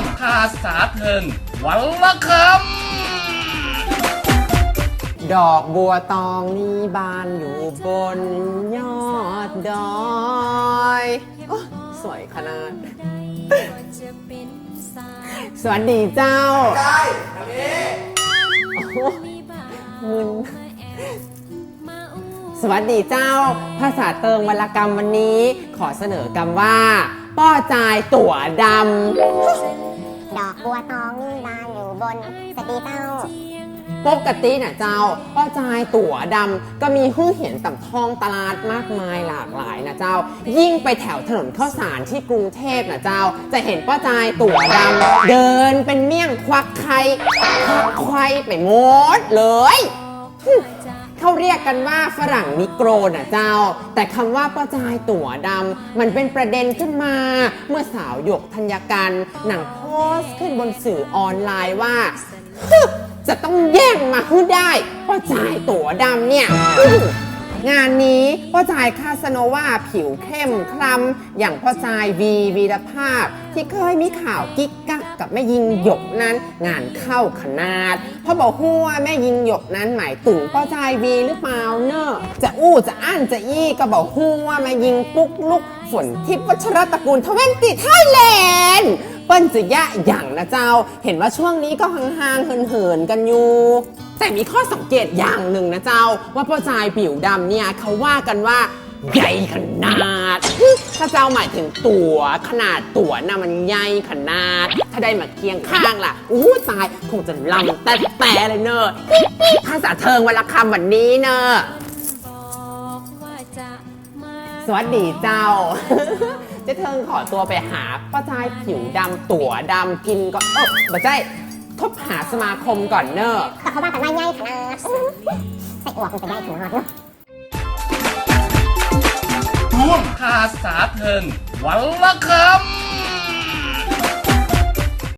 งภาษาเทิงวันละคดอกบัวตองนี่บานอยู่บนยอดดอยโอ้สวยขนาด สวัสดีเจ้าได้มึนสวัสดีเจ้า ภาษาเติงวรรณกรรมวันนี้ ขอเสนอกรรมว่า ป้อจายตั๋วดำ ดอกบัวตองนี่บานอยู่บนสตีเต้า ปกติน่ะเจ้าป้อจายตั๋วดำก็มีหื้อเห็นต่ำท้องตลาดมากมายหลากหลายนะเจ้า ยิ่งไปแถวถนนข้าวสารที่กรุงเทพนะเจ้า จะเห็นป้อจายตั๋วดำเดินเป็นเมี่ยงควักไข่ควักไข่ไปหมดเลย เขาเรียกกันว่าฝรั่งนิโกรน่ะเจ้า แต่คำว่าป้าจายตั๋วดำมันเป็นประเด็นขึ้นมา เมื่อสาวหยกธัญกันหนังโพสต์ขึ้นบนสื่อออนไลน์ว่า จะต้องแย่งมาให้ได้ป้าจายตั๋วดำเนี่ย งานนี้พ่อจายคาสโนวาผิวเข้มคล้ำอย่างพ่อจายวีวีรภาพที่เคยมีข่าวกิ๊กกัก กับแม่ยิงหยกนั้น งานเข้าขนาดเพราะบอกฮู้ว่าแม่ยิงหยกนั้นหมายถึงพ่อจายวีหรือเปล่าเนอะจะอู้จะอั้นจะอี้ก็บอกฮู้ว่าแม่ยิงปุ๊กลุกฝนทิพย์วัชรตระกูลทเวนติไทยแลนด์เปิ้นจะยะอย่างนะเจ้า เห็นว่าช่วงนี้ก็ห่างๆเหินๆกันอยู่แต่มีข้อสังเกตอย่างหนึ่งนะเจ้า ว่าพ่อจายผิวดำเนี่ยเขาว่ากันว่า ใหญ่ขนาด ถ้าเจ้าหมายถึงตัวขนาดตัวน่ะมันใหญ่ขนาด ถ้าได้มาเคียงข้างล่ะอู้ตายคงจะลำแต่แต่เลยเนอะภาษาเทิงวันละคำวันนี้เนอะสวัสดีเจ้าเจ๊เทิงขอตัวไปหาป้าจายผิวดำตัวดำกินก็เออบ่ใช่ทบหาสมาคมก่อนเนอะแต่เขาว่ากันว่าใหญ่ขนาดใส่อวกมันจะใหญ่ถึงหอดเนาะ ช่วงภาษาเทิงวันละคำ